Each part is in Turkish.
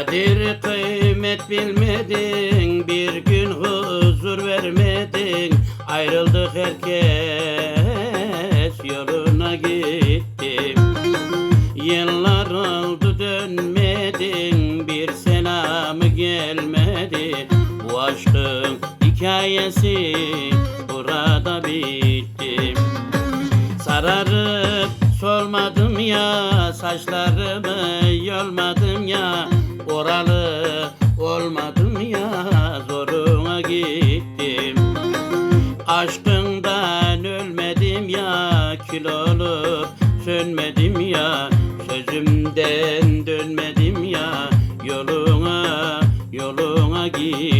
gelmedin bir gün huzur vermedin. Ayrıldık herkes yoluna gitti Yıllar oldu dönmedin bir selamı gelmedi. Bu aşkın hikayesi burada bitti. Sararıp solmadım ya Saçlarımı yolmadım ya Oralı olmadım ya Zoruna gittim. Aşkından ölmedim ya Kül sönmedim ya Sözümden dönmedim ya Yoluna yoluna gittin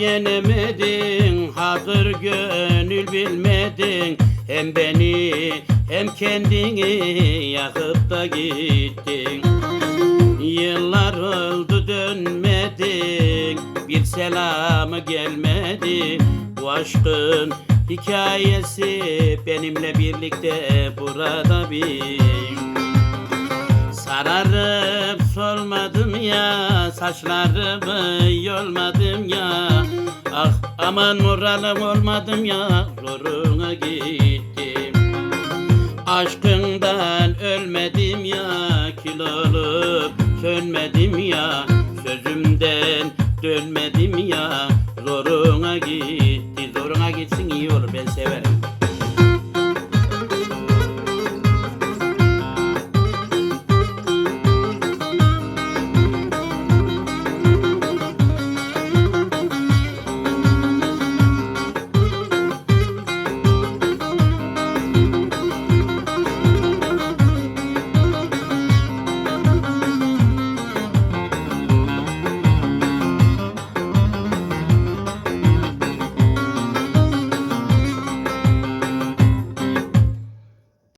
yenemedin Hazır gönül bilmedin. Hem beni hem kendini yakıp da gittin. Yıllar oldu dönmedin Bir selamı gelmedi. Bu aşkın hikayesi Benimle birlikte burada bir. Solmadım ya Saçlarımı yolmadım ya. Ah aman moralım olmadım ya Zoruna gittim. Aşkından ölmedim ya olup sönmedim ya. Sözümden dönmedim ya Zoruna gitti Zoruna gitsin iyi olur ben severim